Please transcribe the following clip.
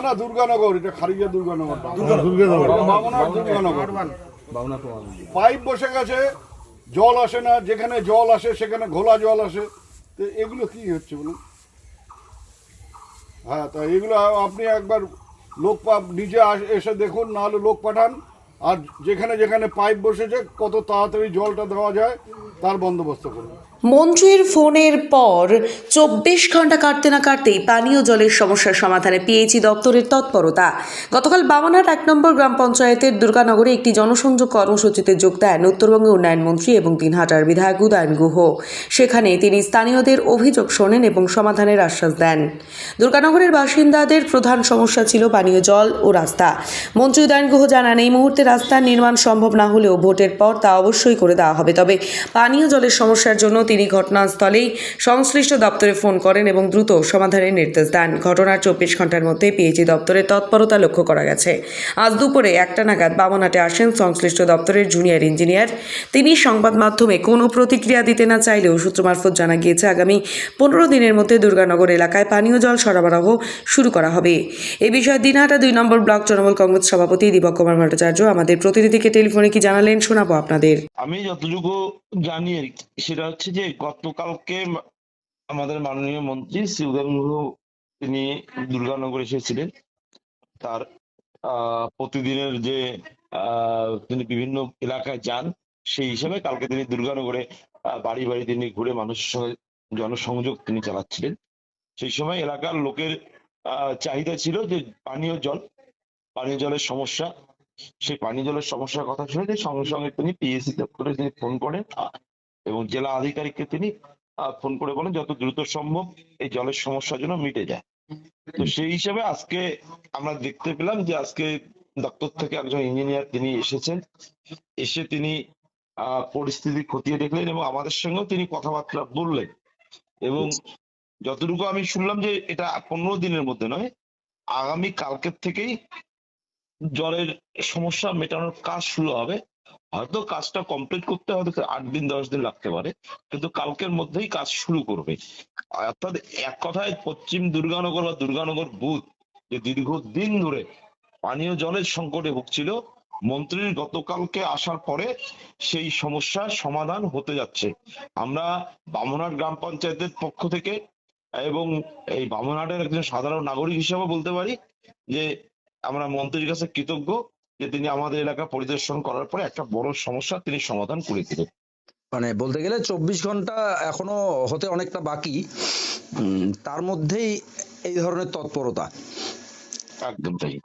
না দুর্গানগর এটা খারিজা দুর্গানগর পাইপ বসে গেছে জল আসে না যেখানে জল আসে সেখানে ঘোলা জল আসে। তো এগুলো কি হচ্ছে বলুন? হ্যাঁ তা এগুলো আপনি একবার লোক পা- নিজে এসে দেখুন নাহলে লোক পাঠান। আর যেখানে যেখানে পাইপ বসেছে, কত তাড়াতাড়ি জলটা দেওয়া যায়, তার বন্দোবস্ত করুন। মন্ত্রীর ফোনের পর চব্বিশ ঘণ্টা কাটতে না কাটতেই পানীয় জলের সমস্যার সমাধানে পিএইচি দপ্তরের তৎপরতা। গতকাল বামনহাট এক নম্বর গ্রাম পঞ্চায়েতের দুর্গানগরে একটি জনসংযোগ কর্মসূচিতে যোগ দেন উত্তরবঙ্গের উন্নয়ন মন্ত্রী এবং দিনহাটার বিধায়ক উদয়ন গুহ। সেখানে তিনি স্থানীয়দের অভিযোগ শোনেন এবং সমাধানের আশ্বাস দেন। দুর্গানগরের বাসিন্দাদের প্রধান সমস্যা ছিল পানীয় জল ও রাস্তা। মন্ত্রী উদয়ন গুহ জানান, এই মুহূর্তে রাস্তার নির্মাণ সম্ভব না হলেও ভোটের পর তা অবশ্যই করে দেওয়া হবে। তবে পানীয় জলের সমস্যার জন্য তিনি ঘটনাস্থলেই সংশ্লিষ্ট দপ্তরে ফোন করেন এবং দ্রুত সমাধানের নির্দেশ দেন। ঘটনার চব্বিশ ঘণ্টার মধ্যে পিএইচি দপ্তরের তৎপরতা লক্ষ্য করা গেছে। আজ দুপুরে একটা নাগাদ বামনহাটে আসেন সংশ্লিষ্ট দপ্তরের জুনিয়র ইঞ্জিনিয়ার। তিনি সংবাদ মাধ্যমে কোনো প্রতিক্রিয়া দিতে না চাইলেও সূত্র মারফত জানা গিয়েছে, আগামী পনেরো দিনের মধ্যে দুর্গানগর এলাকায় পানীয় জল সরবরাহ শুরু করা হবে। এ বিষয়ে দিনহাটা দুই নম্বর ব্লক তৃণমূল কংগ্রেস সভাপতি দীপক কুমার ভট্টাচার্য আমাদের প্রতিনিধিকে টেলিফোনে কি জানালেন শোনাবো আপনাদের। আমি যতটুকু জানি আর সেটা হচ্ছে যে গতকালকে আমাদের মাননীয় মন্ত্রী শিবগঙ্গ তিনি দুর্গানগর এসেছিলেন। তার প্রতিদিনের যে তিনি বিভিন্ন এলাকায় যান, সেই হিসাবে কালকে তিনি দুর্গানগরে বাড়ি বাড়ি তিনি ঘুরে মানুষের সঙ্গে জনসংযোগ তিনি চালাচ্ছিলেন। সেই সময় এলাকার লোকের চাহিদা ছিল যে পানীয় জল, পানীয় জলের সমস্যা সেই পানীয় জলের সমস্যার কথা শুনে তিনি সঙ্গে সঙ্গে তিনি পিএসসি দপ্তরে তিনি ফোন করেন। এবং জেলা আধিকারিককে তিনি ফোন করে বলেন যত দ্রুত সম্ভব এই জলের সমস্যা যেন মিটে যায়। তো সেই হিসাবে আজকে আমরা দেখতে পেলাম যে আজকে দপ্তর থেকে একজন ইঞ্জিনিয়ার তিনি এসেছেন। এসে তিনি পরিস্থিতি খতিয়ে দেখলেন এবং আমাদের সঙ্গেও তিনি কথাবার্তা বললেন। এবং যতটুকু আমি শুনলাম যে এটা পনেরো দিনের মধ্যে নয়, আগামী কালকের থেকেই জলের সমস্যা মেটানোর কাজ শুরু হবে। হয়তো কাজটা কমপ্লিট করতে হয়তো আট দিন, দশ দিন লাগতে পারে, কিন্তু কালকের মধ্যেই কাজ শুরু করবে। অর্থাৎ এক কথায় পশ্চিম দুর্গানগর বা দুর্গানগর বুথ যে দীর্ঘদিন ধরে পানীয় জলের সংকটে ভুগছিল মন্ত্রীর গতকালকে আসার পরে সেই সমস্যার সমাধান হতে যাচ্ছে। আমরা বামনহাট গ্রাম পঞ্চায়েতের পক্ষ থেকে এবং এই বামনহাটের একজন সাধারণ নাগরিক হিসেবে বলতে পারি যে আমরা মন্ত্রীর কাছে কৃতজ্ঞ যে তিনি আমাদের এলাকা পরিদর্শন করার পরে একটা বড় সমস্যা তিনি সমাধান করেছিলেন মানে বলতে গেলে চব্বিশ ঘণ্টা এখনও হতে অনেকটা বাকি। উম, তার মধ্যেই এই ধরনের তৎপরতা। একদম তাই।